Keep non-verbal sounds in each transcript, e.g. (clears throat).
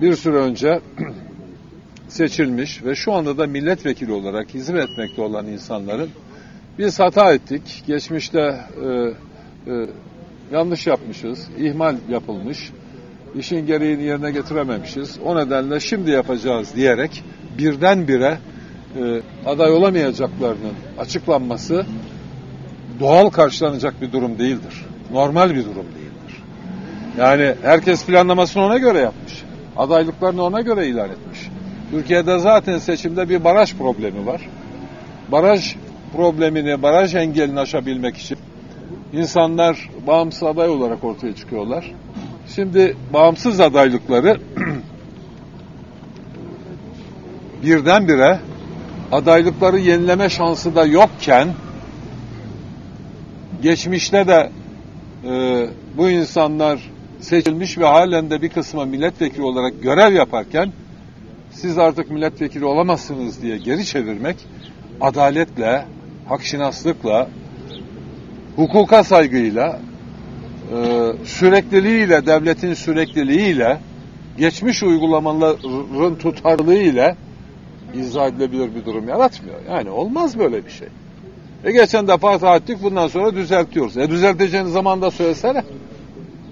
bir süre önce seçilmiş ve şu anda da milletvekili olarak hizmet etmekte olan insanların biz hata ettik, geçmişte e, e, yanlış yapmışız, ihmal yapılmış, işin gereğini yerine getirememişiz. O nedenle şimdi yapacağız diyerek birdenbire e, aday olamayacaklarının açıklanması doğal karşılanacak bir durum değildir. Normal bir durum değildir. Yani herkes planlamasını ona göre yapmış. Adaylıklarını ona göre ilan etmiş. Türkiye'de zaten seçimde bir baraj problemi var. Baraj problemini, baraj engelini aşabilmek için insanlar bağımsız aday olarak ortaya çıkıyorlar. Şimdi bağımsız adaylıkları (clears throat) birdenbire adaylıkları yenileme şansı da yokken geçmişte de e, bu insanlar seçilmiş ve halen de bir kısmı milletvekili olarak görev yaparken siz artık milletvekili olamazsınız diye geri çevirmek adaletle, hakşinaslıkla, hukuka saygıyla, e, sürekliliğiyle, devletin sürekliliğiyle, geçmiş uygulamaların tutarlılığıyla izah edilebilir bir durum yaratmıyor. Yani olmaz böyle bir şey. E geçen defa hata ettik bundan sonra düzeltiyoruz. E düzelteceğin zaman da söylesene.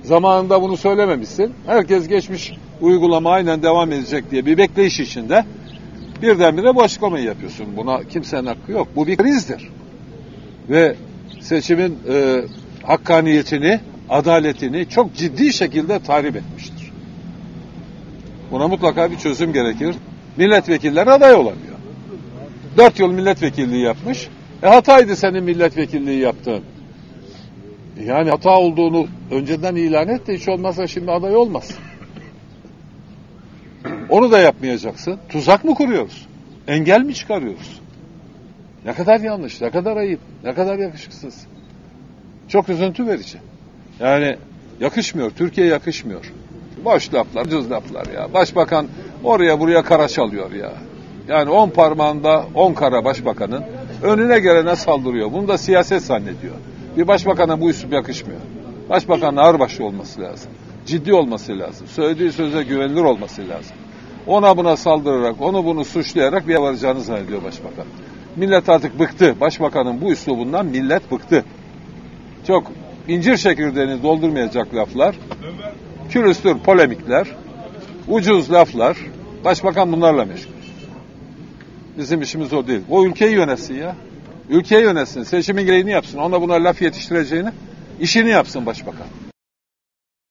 Zamanında bunu söylememişsin. Herkes geçmiş uygulama aynen devam edecek diye bir bekleyiş içinde birdenbire bu açıklamayı yapıyorsun. Buna kimsenin hakkı yok. Bu bir krizdir. Ve seçimin e, hakkaniyetini, adaletini çok ciddi şekilde tahrip etmiştir. Buna mutlaka bir çözüm gerekir. Milletvekilleri aday olamıyor. Dört yıl milletvekilliği yapmış. E hataydı senin milletvekilliği yaptığın. Yani hata olduğunu önceden ilan et de hiç olmazsa şimdi aday olmaz. Onu da yapmayacaksın. Tuzak mı kuruyoruz? Engel mi çıkarıyoruz? Ne kadar yanlış, ne kadar ayıp, ne kadar yakışıksız. Çok üzüntü verici. Yani yakışmıyor, Türkiye yakışmıyor. Boş laflar, ucuz laflar ya. Başbakan oraya buraya kara çalıyor ya. Yani on parmağında on kara başbakanın önüne gelene saldırıyor. Bunu da siyaset zannediyor. Bir başbakana bu üslup yakışmıyor. Başbakanın ağırbaşlı olması lazım. Ciddi olması lazım. Söylediği söze güvenilir olması lazım. Ona buna saldırarak, onu bunu suçlayarak bir varacağını zannediyor başbakan. Millet artık bıktı. Başbakanın bu üslubundan millet bıktı. Çok incir çekirdeğini doldurmayacak laflar, külüstür polemikler, ucuz laflar, başbakan bunlarla meşgul. Bizim işimiz o değil. O ülkeyi yönetsin ya. Ülkeyi yönetsin. Seçimin gereğini yapsın. Ona buna laf yetiştireceğini işini yapsın başbakan.